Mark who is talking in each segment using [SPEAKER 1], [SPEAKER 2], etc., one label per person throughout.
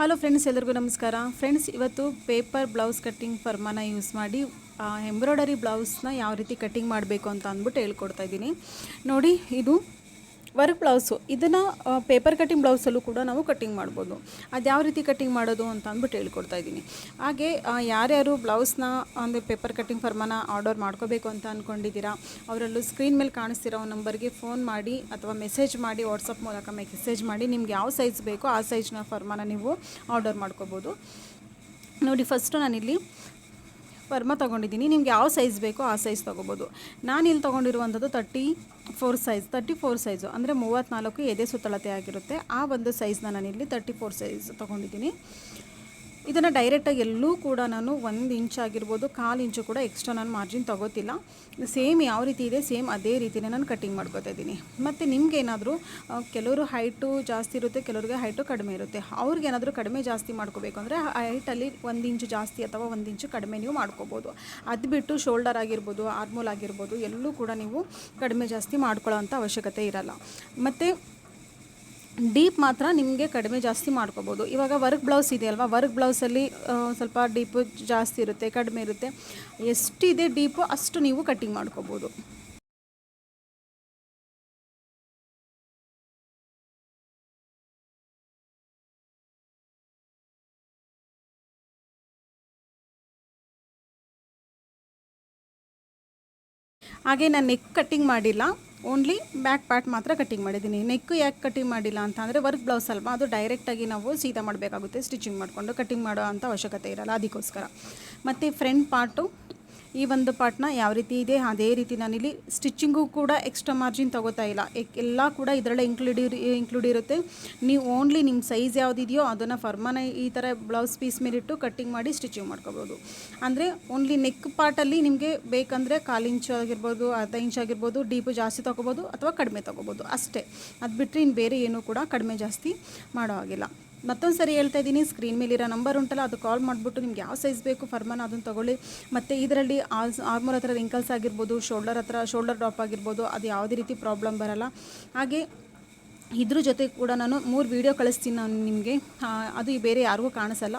[SPEAKER 1] Hello friends ಎಲ್ಲರಿಗೂ ನಮಸ್ಕಾರ. Friends ಇವತ್ತು ಪೇಪರ್ ಬ್ಲೌಸ್ ಕಟ್ಟಿಂಗ್ ಫರ್ಮನ ಯೂಸ್ ಮಾಡಿ ಎಂಬ್ರಾಯ್ಡರಿ ಬ್ಲೌಸ್ನ ಯಾವ ರೀತಿ ಕಟ್ಟಿಂಗ್ ಮಾಡಬೇಕು ಅಂತ ಅಂದ್ಬಿಟ್ಟು ಹೇಳ್ಕೊಡ್ತಾ ಇದ್ದೀನಿ. ನೋಡಿ, ಇದು ವರ್ಕ್ ಬ್ಲೌಸು, ಇದನ್ನು ಪೇಪರ್ ಕಟ್ಟಿಂಗ್ ಬ್ಲೌಸಲ್ಲೂ ಕೂಡ ನಾವು ಕಟ್ಟಿಂಗ್ ಮಾಡ್ಬೋದು. ಅದು ಯಾವ ರೀತಿ ಕಟ್ಟಿಂಗ್ ಮಾಡೋದು ಅಂತ ಅಂದ್ಬಿಟ್ಟು ಹೇಳ್ಕೊಡ್ತಾ ಇದ್ದೀನಿ. ಹಾಗೆ ಯಾರ್ಯಾರು ಬ್ಲೌಸ್ನ, ಅಂದರೆ ಪೇಪರ್ ಕಟ್ಟಿಂಗ್ ಫರ್ಮನ ಆರ್ಡರ್ ಮಾಡ್ಕೋಬೇಕು ಅಂತ ಅಂದ್ಕೊಂಡಿದ್ದೀರಾ ಅವರಲ್ಲೂ ಸ್ಕ್ರೀನ್ ಮೇಲೆ ಕಾಣಿಸ್ತಿರೋ ನಂಬರ್ಗೆ ಫೋನ್ ಮಾಡಿ ಅಥವಾ ಮೆಸೇಜ್ ಮಾಡಿ ವಾಟ್ಸಪ್ ಮೂಲಕ ಮೆಸೇಜ್ ಮಾಡಿ, ನಿಮ್ಗೆ ಯಾವ ಸೈಜ್ ಬೇಕೋ ಆ ಸೈಜ್ನ ಫರ್ಮನ ನೀವು ಆರ್ಡರ್ ಮಾಡ್ಕೋಬೋದು. ನೋಡಿ ಫಸ್ಟು ನಾನಿಲ್ಲಿ ಫರ್ಮ ತೊಗೊಂಡಿದ್ದೀನಿ. ನಿಮ್ಗೆ ಯಾವ ಸೈಜ್ ಬೇಕೋ ಆ ಸೈಜ್ ತೊಗೋಬೋದು. ನಾನು ಇಲ್ಲಿ ತೊಗೊಂಡಿರುವಂಥದ್ದು thirty four size thirty four size ಅಂದರೆ ಮೂವತ್ತ್ನಾಲ್ಕು ಎದೆ ಸುತ್ತಳತೆ ಆಗಿರುತ್ತೆ. ಆ ಒಂದು ಸೈಜ್ನ ನಾನಿಲ್ಲಿ ತರ್ಟಿ ಫೋರ್ ಸೈಜ್ ತೊಗೊಂಡಿದ್ದೀನಿ. ಇದನ್ನು ಡೈರೆಕ್ಟಾಗಿ ಎಲ್ಲೂ ಕೂಡ ನಾನು ಒಂದು ಇಂಚ್ ಆಗಿರ್ಬೋದು, ಕಾಲು ಇಂಚು ಕೂಡ ಎಕ್ಸ್ಟ್ರಾ ನಾನು ಮಾರ್ಜಿನ್ ತೊಗೋತಿಲ್ಲ. ಸೇಮ್ ಯಾವ ರೀತಿ ಇದೆ ಸೇಮ್ ಅದೇ ರೀತಿಯೇ ನಾನು ಕಟ್ಟಿಂಗ್ ಮಾಡ್ಕೋತಾ ಇದ್ದೀನಿ. ಮತ್ತು ನಿಮ್ಗೇನಾದರೂ ಕೆಲವರು ಹೈಟು ಜಾಸ್ತಿ ಇರುತ್ತೆ, ಕೆಲವ್ರಿಗೆ ಹೈಟು ಕಡಿಮೆ ಇರುತ್ತೆ. ಅವ್ರಿಗೇನಾದರೂ ಕಡಿಮೆ ಜಾಸ್ತಿ ಮಾಡ್ಕೋಬೇಕು ಅಂದರೆ ಹೈಟಲ್ಲಿ ಒಂದು ಇಂಚು ಜಾಸ್ತಿ ಅಥವಾ ಒಂದು ಇಂಚು ಕಡಿಮೆ ನೀವು ಮಾಡ್ಕೋಬೋದು. ಅದು ಬಿಟ್ಟು ಶೋಲ್ಡರ್ ಆಗಿರ್ಬೋದು ಆರ್ಮೋಲ್ ಆಗಿರ್ಬೋದು, ಎಲ್ಲೂ ಕೂಡ ನೀವು ಕಡಿಮೆ ಜಾಸ್ತಿ ಮಾಡ್ಕೊಳ್ಳೋ ಅವಶ್ಯಕತೆ ಇರಲ್ಲ. ಮತ್ತು ಡೀಪ್ ಮಾತ್ರ ನಿಮಗೆ ಕಡಿಮೆ ಜಾಸ್ತಿ ಮಾಡ್ಕೋಬೋದು. ಇವಾಗ ವರ್ಕ್ ಬ್ಲೌಸ್ ಇದೆ ಅಲ್ವಾ ವರ್ಕ್ ಬ್ಲೌಸಲ್ಲಿ ಸ್ವಲ್ಪ ಡೀಪು ಜಾಸ್ತಿ ಇರುತ್ತೆ, ಕಡಿಮೆ ಇರುತ್ತೆ. ಎಷ್ಟಿದೆ ಡೀಪು ಅಷ್ಟು ನೀವು ಕಟ್ಟಿಂಗ್ ಮಾಡ್ಕೋಬೋದು. ಹಾಗೆ ನಾನು ನೆಕ್ ಕಟ್ಟಿಂಗ್ ಮಾಡಿಲ್ಲ. ಓನ್ಲಿ ಬ್ಯಾಕ್ ಪಾರ್ಟ್ ಮಾತ್ರ ಕಟ್ಟಿಂಗ್ ಮಾಡಿದ್ದೀನಿ. ನೆಕ್ಕು ಯಾಕೆ ಕಟ್ಟಿಂಗ್ ಮಾಡಿಲ್ಲ ಅಂತ ಅಂದರೆ ವರ್ಕ್ ಬ್ಲೌಸ್ ಅಲ್ವಾ? ಅದು ಡೈರೆಕ್ಟಾಗಿ ನಾವು ಸೀದಾ ಮಾಡಬೇಕಾಗುತ್ತೆ ಸ್ಟಿಚಿಂಗ್ ಮಾಡಿಕೊಂಡು ಕಟ್ಟಿಂಗ್ ಮಾಡೋ ಅಂಥ ಅವಶ್ಯಕತೆ ಇರಲ್ಲ, ಅದಕ್ಕೋಸ್ಕರ. ಮತ್ತು ಫ್ರಂಟ್ ಪಾರ್ಟು ಈ ಒಂದು ಪಾರ್ಟ್ನ ಯಾವ ರೀತಿ ಇದೆ, ಅದೇ ರೀತಿ ನಾನಿಲ್ಲಿ ಸ್ಟಿಚ್ಚಿಂಗು ಕೂಡ ಎಕ್ಸ್ಟ್ರಾ ಮಾರ್ಜಿನ್ ತೊಗೋತಾ ಇಲ್ಲ. ಎಲ್ಲ ಕೂಡ ಇದರಲ್ಲೇ ಇನ್ಕ್ಲೂಡ್ ಇನ್ಕ್ಲೂಡ್ ಇರುತ್ತೆ. ನೀವು ಓನ್ಲಿ ನಿಮ್ಮ ಸೈಜ್ ಯಾವುದಿದೆಯೋ ಅದನ್ನು ಫರ್ಮನ ಈ ಥರ ಬ್ಲೌಸ್ ಪೀಸ್ ಮೇಲಿಟ್ಟು ಕಟ್ಟಿಂಗ್ ಮಾಡಿ ಸ್ಟಿಚಿಂಗ್ ಮಾಡ್ಕೋಬೋದು. ಅಂದರೆ ಓನ್ಲಿ ನೆಕ್ ಪಾರ್ಟಲ್ಲಿ ನಿಮಗೆ ಬೇಕಂದರೆ ಕಾಲು ಇಂಚ್ ಆಗಿರ್ಬೋದು, ಅರ್ಧ ಇಂಚ್ ಆಗಿರ್ಬೋದು ಡೀಪು ಜಾಸ್ತಿ ತೊಗೋಬೋದು ಅಥವಾ ಕಡಿಮೆ ತೊಗೋಬೋದು. ಅಷ್ಟೇ. ಅದು ಬಿಟ್ಟರೆ ಇನ್ನು ಬೇರೆ ಏನೂ ಕೂಡ ಕಡಿಮೆ ಜಾಸ್ತಿ ಮಾಡೋ ಹಾಗಿಲ್ಲ. ಮತ್ತೊಂದು ಸರಿ ಹೇಳ್ತಾ ಇದ್ದೀನಿ ಸ್ಕ್ರೀನ್ ಮೇಲಿರೋ ನಂಬರ್ ಉಂಟಲ್ಲ, ಅದು ಕಾಲ್ ಮಾಡಿಬಿಟ್ಟು ನಿಮ್ಗೆ ಯಾವ ಸೈಜ್ ಬೇಕು, ಫರ್ಮನ್ ಅದನ್ನು ತೊಗೊಳ್ಳಿ. ಮತ್ತು ಇದರಲ್ಲಿ ಆಲ್ಸ್ ಆರ್ಮರ್ ಹತ್ರ ರಿಂಕಲ್ಸ್ ಆಗಿರ್ಬೋದು ಶೋಲ್ಡರ್ ಹತ್ರ ಶೋಲ್ಡರ್ ಡ್ರಾಪ್ ಆಗಿರ್ಬೋದು, ಅದು ಯಾವುದೇ ರೀತಿ ಪ್ರಾಬ್ಲಮ್ ಬರಲ್ಲ. ಹಾಗೆ ಇದ್ರ ಜೊತೆ ಕೂಡ ನಾನು ಮೂರು ವೀಡಿಯೋ ಕಳಿಸ್ತೀನಿ ನಾನು ನಿಮಗೆ. ಅದು ಬೇರೆ ಯಾರಿಗೂ ಕಾಣಿಸಲ್ಲ.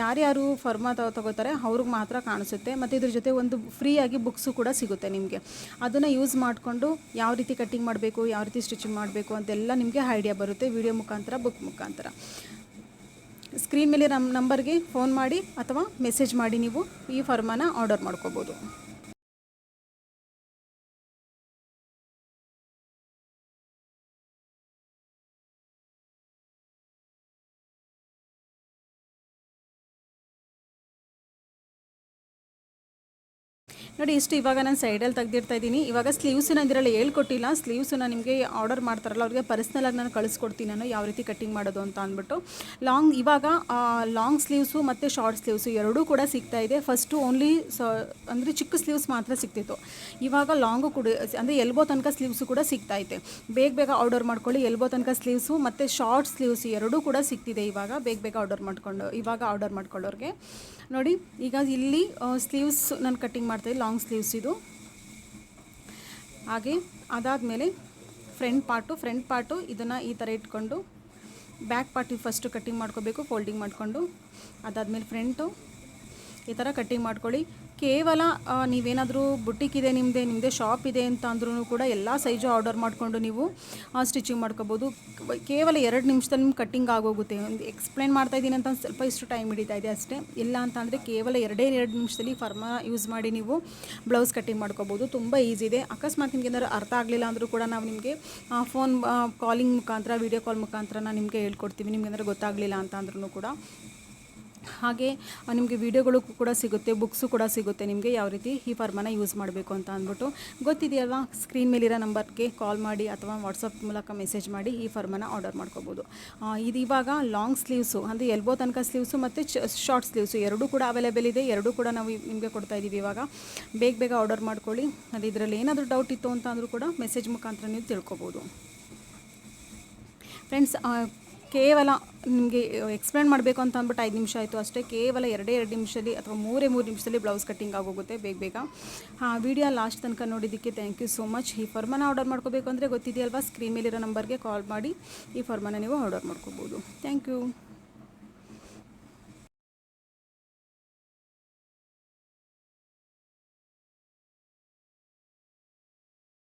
[SPEAKER 1] ಯಾರ್ಯಾರು ಫರ್ಮಾ ತಗೋ ತಗೋತಾರೆ ಅವ್ರಿಗೆ ಮಾತ್ರ ಕಾಣಿಸುತ್ತೆ. ಮತ್ತು ಇದ್ರ ಜೊತೆ ಒಂದು ಫ್ರೀಯಾಗಿ ಬುಕ್ಸು ಕೂಡ ಸಿಗುತ್ತೆ ನಿಮಗೆ. ಅದನ್ನು ಯೂಸ್ ಮಾಡಿಕೊಂಡು ಯಾವ ರೀತಿ ಕಟ್ಟಿಂಗ್ ಮಾಡಬೇಕು, ಯಾವ ರೀತಿ ಸ್ಟಿಚಿಂಗ್ ಮಾಡಬೇಕು ಅಂತೆಲ್ಲ ನಿಮಗೆ ಐಡಿಯಾ ಬರುತ್ತೆ ವಿಡಿಯೋ ಮುಖಾಂತರ ಬುಕ್ ಮುಖಾಂತರ. ಸ್ಕ್ರೀನ್ ಮೇಲೆ ನಮ್ಮ ನಂಬರ್ಗೆ ಫೋನ್ ಮಾಡಿ ಅಥವಾ ಮೆಸೇಜ್ ಮಾಡಿ ನೀವು ಈ ಫರ್ಮಾನ ಆರ್ಡರ್ ಮಾಡ್ಕೋಬೋದು. ನೋಡಿ, ಇಷ್ಟು ಇವಾಗ ನಾನು ಸೈಡಲ್ಲಿ ತೆಗ್ದಿರ್ತಾ ಇದ್ದೀನಿ. ಇವಾಗ ಸ್ಲೀವ್ಸನ್ನ ಇದರಲ್ಲಿ ಹೇಳ್ಕೊಟ್ಟಿಲ್ಲ. ಸ್ಲೀವ್ಸನ್ನ ನಿಮಗೆ ಆರ್ಡರ್ ಮಾಡ್ತಾರಲ್ಲ, ಅವ್ರಿಗೆ ಪರ್ಸ್ನಲಾಗಿ ನಾನು ಕಳಿಸ್ಕೊಡ್ತೀನಿ ನಾನು ಯಾವ ರೀತಿ ಕಟ್ಟಿಂಗ್ ಮಾಡೋದು ಅಂತ ಅಂದ್ಬಿಟ್ಟು. ಲಾಂಗ್ ಇವಾಗ ಲಾಂಗ್ ಸ್ಲೀವ್ಸು ಮತ್ತು ಶಾರ್ಟ್ ಸ್ಲೀವ್ಸು ಎರಡೂ ಕೂಡ ಸಿಗ್ತಾ ಇದೆ. ಫಸ್ಟು ಓನ್ಲಿ ಸ, ಅಂದರೆ ಚಿಕ್ಕ ಸ್ಲೀವ್ಸ್ ಮಾತ್ರ ಸಿಗ್ತಿತ್ತು. ಇವಾಗ ಲಾಂಗು ಕೂಡ, ಅಂದರೆ ಎಲ್ಬೋ ತನಕ ಸ್ಲೀವ್ಸು ಕೂಡ ಸಿಗ್ತಾ ಐತೆ. ಬೇಗ ಬೇಗ ಆರ್ಡರ್ ಮಾಡ್ಕೊಳ್ಳಿ. ಎಲ್ಬೋ ತನಕ ಸ್ಲೀವ್ಸು ಮತ್ತು ಶಾರ್ಟ್ ಸ್ಲೀವ್ಸ್ ಎರಡೂ ಕೂಡ ಸಿಗ್ತಿದೆ ಇವಾಗ. ಬೇಗ ಬೇಗ ಆರ್ಡರ್ ಮಾಡ್ಕೊಂಡು, ಇವಾಗ ಆರ್ಡರ್ ಮಾಡ್ಕೊಳ್ಳೋರಿಗೆ. ನೋಡಿ, ಈಗ ಇಲ್ಲಿ ಸ್ಲೀವ್ಸ್ ನಾನು ಕಟ್ಟಿಂಗ್ ಮಾಡ್ತಾಯಿದ್ದೆ ಲಾಂಗ್ ಸ್ಲೀವ್ಸ್ ಇದು. ಹಾಗೆ ಅದಾದಮೇಲೆ ಫ್ರಂಟ್ ಪಾರ್ಟು ಫ್ರಂಟ್ ಪಾರ್ಟು ಇದನ್ನು ಈ ಥರ ಇಟ್ಕೊಂಡು ಬ್ಯಾಕ್ ಪಾರ್ಟಿಗೆ ಫಸ್ಟು ಕಟ್ಟಿಂಗ್ ಮಾಡ್ಕೋಬೇಕು ಫೋಲ್ಡಿಂಗ್ ಮಾಡಿಕೊಂಡು. ಅದಾದಮೇಲೆ ಫ್ರಂಟು ಈ ಥರ ಕಟ್ಟಿಂಗ್ ಮಾಡ್ಕೊಳ್ಳಿ. ಕೇವಲ ನೀವೇನಾದರೂ ಬುಟ್ಟಿಕ್ ಇದೆ ನಿಮ್ಮದೇ ನಿಮ್ಮದೇ ಶಾಪ್ ಇದೆ ಅಂತ ಅಂದ್ರೂ ಕೂಡ ಎಲ್ಲ ಸೈಜು ಆರ್ಡರ್ ಮಾಡಿಕೊಂಡು ನೀವು ಸ್ಟಿಚಿಂಗ್ ಮಾಡ್ಕೋಬೋದು. ಕೇವಲ ಎರಡು ನಿಮಿಷದಲ್ಲಿ ನಿಮ್ಗೆ ಕಟ್ಟಿಂಗ್ ಆಗೋಗುತ್ತೆ. ಒಂದು ಎಕ್ಸ್ಪ್ಲೈನ್ ಮಾಡ್ತಾ ಇದ್ದೀನಿ ಅಂತ ಸ್ವಲ್ಪ ಇಷ್ಟು ಟೈಮ್ ಹಿಡಿತಾ ಇದೆ ಅಷ್ಟೇ. ಇಲ್ಲ ಅಂತ ಅಂದರೆ ಕೇವಲ ಎರಡೇ ಎರಡು ನಿಮಿಷದಲ್ಲಿ ಫರ್ಮ ಯೂಸ್ ಮಾಡಿ ನೀವು ಬ್ಲೌಸ್ ಕಟ್ಟಿಂಗ್ ಮಾಡ್ಕೋಬೋದು. ತುಂಬ ಈಸಿ ಇದೆ. ಅಕಸ್ಮಾತ್ ನಿಮ್ಗೆ ಏನಾದ್ರು ಅರ್ಥ ಆಗಲಿಲ್ಲ ಅಂದರೂ ಕೂಡ ನಾವು ನಿಮಗೆ ಫೋನ್ ಕಾಲಿಂಗ್ ಮುಖಾಂತರ ವೀಡಿಯೋ ಕಾಲ್ ಮುಖಾಂತರ ನಾನು ನಿಮಗೆ ಹೇಳ್ಕೊಡ್ತೀವಿ. ನಿಮ್ಗೆ ಏನಾದ್ರು ಗೊತ್ತಾಗಲಿಲ್ಲ ಅಂತ ಅಂದ್ರೂ ಕೂಡ. ಹಾಗೆ ನಿಮಗೆ ವೀಡಿಯೋಗಳು ಕೂಡ ಸಿಗುತ್ತೆ, ಬುಕ್ಸು ಕೂಡ ಸಿಗುತ್ತೆ, ನಿಮಗೆ ಯಾವ ರೀತಿ ಈ ಫರ್ಮನ ಯೂಸ್ ಮಾಡಬೇಕು ಅಂತ ಅಂದ್ಬಿಟ್ಟು ಗೊತ್ತಿದೆಯಲ್ಲ ಸ್ಕ್ರೀನ್ ಮೇಲಿರೋ ನಂಬರ್ಗೆ ಕಾಲ್ ಮಾಡಿ ಅಥವಾ ವಾಟ್ಸಪ್ ಮೂಲಕ ಮೆಸೇಜ್ ಮಾಡಿ ಈ ಫರ್ಮನ ಆರ್ಡರ್ ಮಾಡ್ಕೋಬೋದು. ಇದು ಇವಾಗ ಲಾಂಗ್ ಸ್ಲೀವ್ಸು, ಅಂದರೆ ಎಲ್ಬೋ ತನಕ ಸ್ಲೀವ್ಸು ಮತ್ತು ಶಾರ್ಟ್ ಸ್ಲೀವ್ಸು, ಎರಡೂ ಕೂಡ ಅವೈಲೇಬಲ್ ಇದೆ, ಎರಡೂ ಕೂಡ ನಾವು ನಿಮಗೆ ಕೊಡ್ತಾ ಇದ್ದೀವಿ ಇವಾಗ. ಬೇಗ ಬೇಗ ಆರ್ಡರ್ ಮಾಡ್ಕೊಳ್ಳಿ. ಅದು ಇದರಲ್ಲಿ ಏನಾದರೂ ಡೌಟ್ ಇತ್ತು ಅಂತ ಅಂದರೂ ಕೂಡ ಮೆಸೇಜ್ ಮುಖಾಂತರ ನೀವು ತಿಳ್ಕೊಬೋದು. ಫ್ರೆಂಡ್ಸ್ ಕೇವಲ ನಿಮಗೆ ಎಕ್ಸ್ಪ್ಲೇನ್ ಮಾಡಬೇಕು ಅಂತ ಅಂದ್ಬಿಟ್ಟು ಐದು ನಿಮಿಷ ಆಯಿತು ಅಷ್ಟೇ. ಕೇವಲ ಎರಡೇ ಎರಡು ನಿಮಿಷದಲ್ಲಿ ಅಥವಾ ಮೂರೇ ಮೂರು ನಿಮಿಷದಲ್ಲಿ ಬ್ಲೌಸ್ ಕಟ್ಟಿಂಗ್ ಆಗೋಗುತ್ತೆ ಬೇಗ ಬೇಗ. ಹಾಂ ವಿಡಿಯೋ ಲಾಸ್ಟ್ ತನಕ ನೋಡಿದ್ದಕ್ಕೆ ಥ್ಯಾಂಕ್ ಯು ಸೋ ಮಚ್ ಈ ಫರ್ಮನ ಆರ್ಡರ್ ಮಾಡ್ಕೋಬೇಕು ಅಂದರೆ ಗೊತ್ತಿದೆಯಲ್ವಾ? ಸ್ಕ್ರೀನ್ ಮೇಲಿರೋ ನಂಬರ್ಗೆ ಕಾಲ್ ಮಾಡಿ ಈ ಫರ್ಮನ ನೀವು ಆರ್ಡರ್ ಮಾಡ್ಕೋಬೋದು. Thank you